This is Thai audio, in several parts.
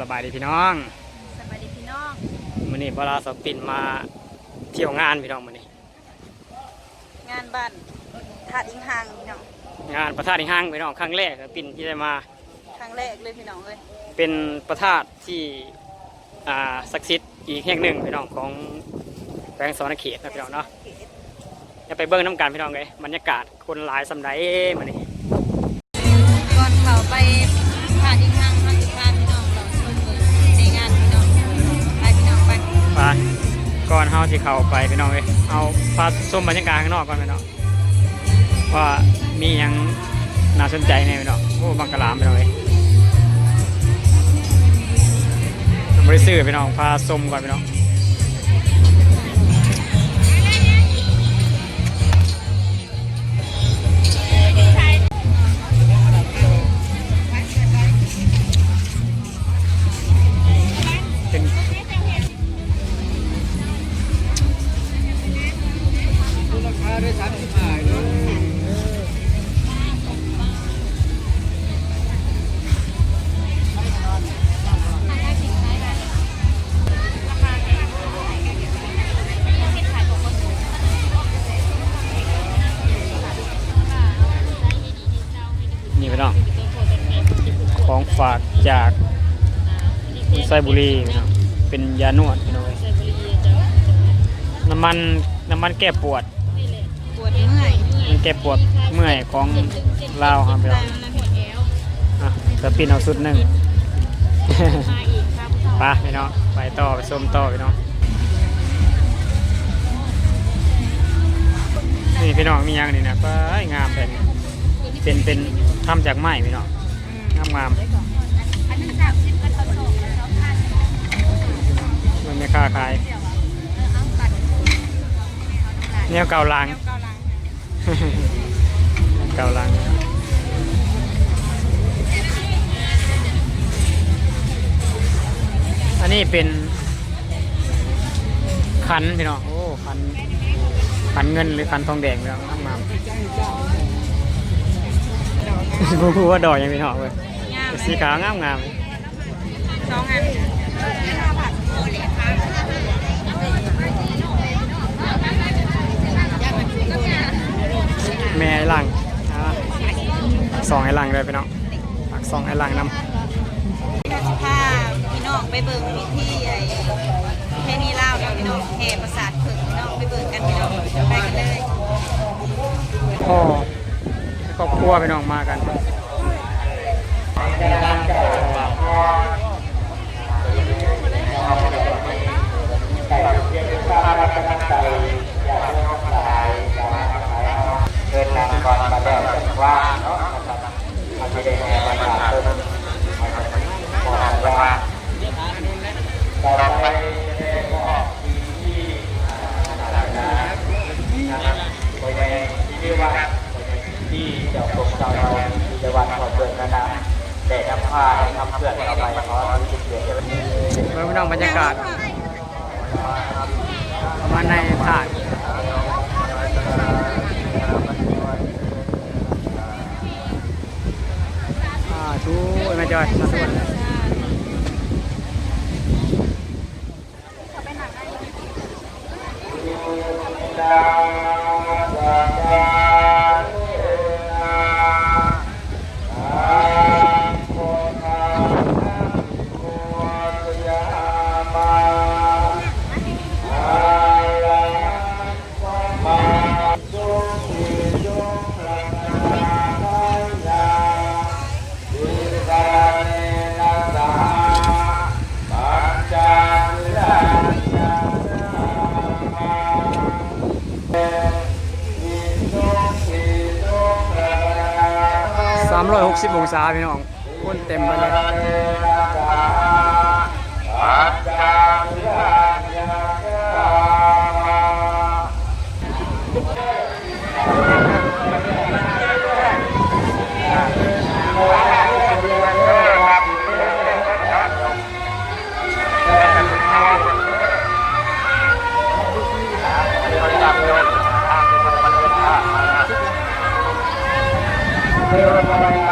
สบายดีพี่น้องสวัสดีพี่น้องมื้อนี้บลาสปินมาเที่ยวงานพี่น้องมื้อนี้ งานบ้านถาดอิงหางพี่น้องงานประธาตในห้างพี่น้องครั้งแรกสปินที่ได้มาครั้งแรกเลยพี่น้องเลยเป็นประธาตที่อ่าศักดิ์สิทธิ์อีกแห่งหนึ่งพี่น้องของแขวงสวรรณเขตนะพี่น้องเนาะอย่าไปเบิ่งน้ำกันพี่น้องเลยบรรยากาศคนหลายสำไดมื้อนี้ก่อนเขาไป ก่อนเฮาสิเข้าไปพี่น้องเลยเอาพาชมบรรยากาศข้างนอกก่อนพี่น้องว่ามีหยังน่าสนใจในพี่น้องโอ้บังกะลามพี่น้องเลยบริสุทธิ์พี่น้องพาชมก่อนพี่น้อง พี่น้องของฝากจากคุณไซบุรีพี่น้องเป็นยานวดพี่น้องเอ้ยน้ำมันน้ำมันแก้ปวดปวดเมื่อยมันแก้ปวดเมื่อยของลาวครับพี่น้องอะสปินเอาสุดหนึ่งไปพี่น้องไปต่อไปส้มต่อพี่น้องนี่พี่น้องมีหยังนี่นะไปงามแผ่น เป็นเป็นทำจากไม้พี่น้องงามงามมันไม่ค่าขายเนี่ยเก่าลังเก่าลังอันนี้เป็นขันพี่น้องโอ้ขันขันเงินหรือขันทองแดงพี่น้องน้ำมา บูบูว่าดอกยังพี่น้องเว้ยงามสีขาวงามงามสองอันแม่ไอ้หลังอ่าสองไอ้หลังเลยพี่น้องปักสองไอ้หลังนำพาพี่น้องไปเบิ่งวิธีไอ้เทนีลาวเนาะพี่น้องแห่ประสาทผึ่งพี่น้องไปเบิ่งกันพี่น้องไปกันเลยพ่อ ครอบครัวพี่น้องมากันเดินทางก่อนมาแล้วว่าเนาะอาจจะได้แห่มาจากต้นบอกว่าต่อไปก็ออกทีที่นะครับโดยในที่ว่าที่เจ้าปกเจ้าเราจะวันขอเปิดนะนะ แต่นำผ้าทำเพื่อนเราไปขอที่เกียรติวันนี้เมื่อพี่น้องบรรยากาศประมาณในถาดอ่าชูแม่จอยมาสวัสดีส สิบองศาพี่น้องคนเต็มไปเลย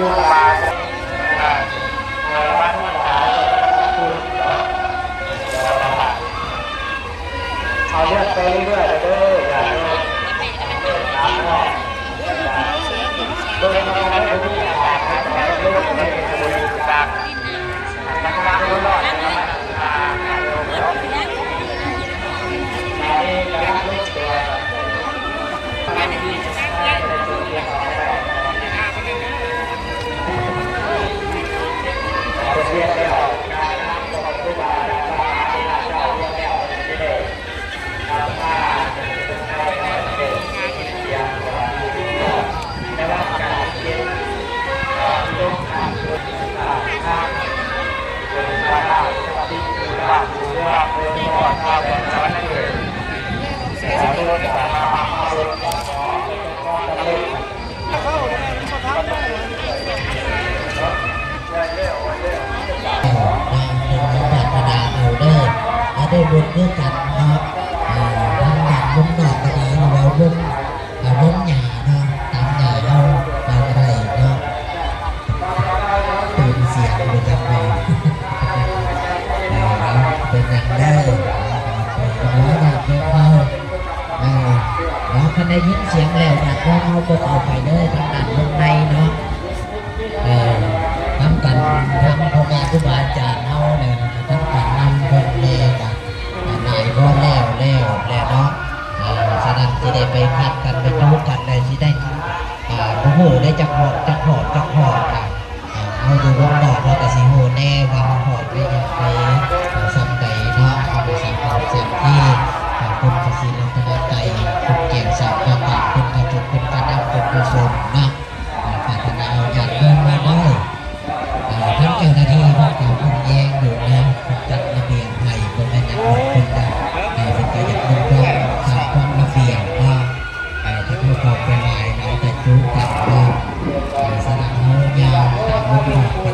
Wow.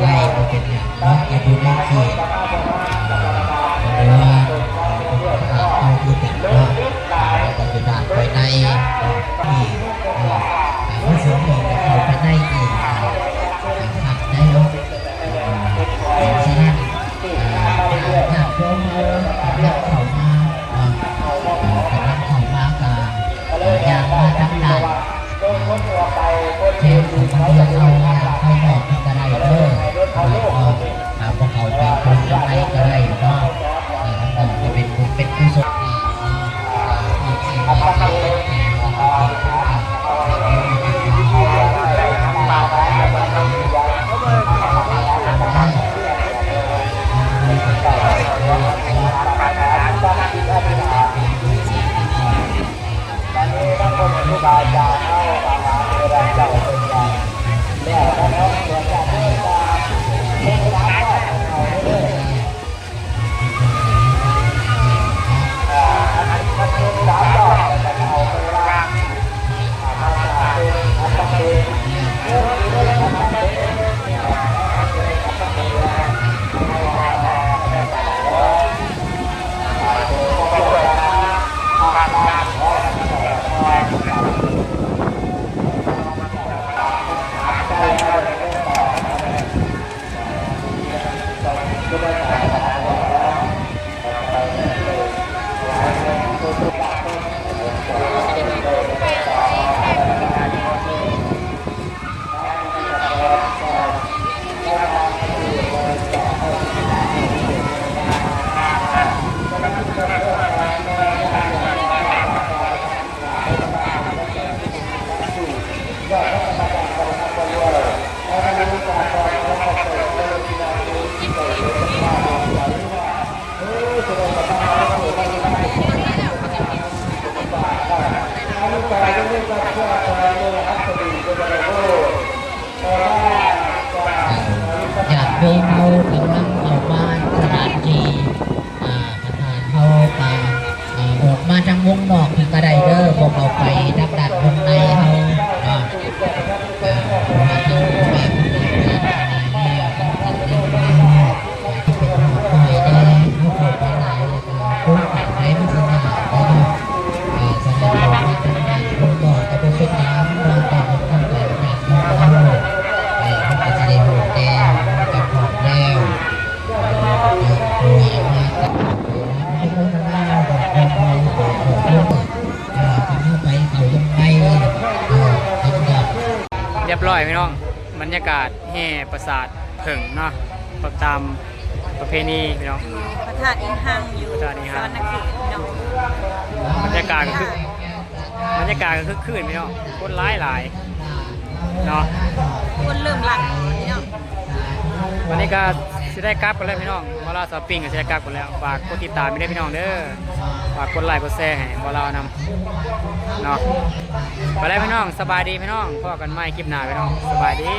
ใปญ่น้องเกียรติบุญนาคีหรือว่าทางเข้าที่ติดก็จะด้านภายในที่ รียบร้อยพี่น้องบรรยากาศแห่ปราสาทเพิ่งเนาะประตามประเพณีพี่น้อง พระธาตุอิงหังอยู่พระธาตุอิงหังสวรรณเขตพี่น้องบรรยากาศก็คือบรรยากาศก็คือคืนพี่น้องคนหลายหลายเนาะคนเริ่มหลังพี่น้อง วันนี้ก็สิได้กลับกันแล้วพี่น้องบอลาสปปิ้งก็สิได้กลับกันแล้วฝากกดติดตามไม่ได้พี่น้องเด้อฝากกดไลค์กดแชร์ให้บอลานำเนาะไปแล้วพี่น้องสบายดีพี่น้องพอกันใหม่คลิปหน้าพี่น้องสบายดี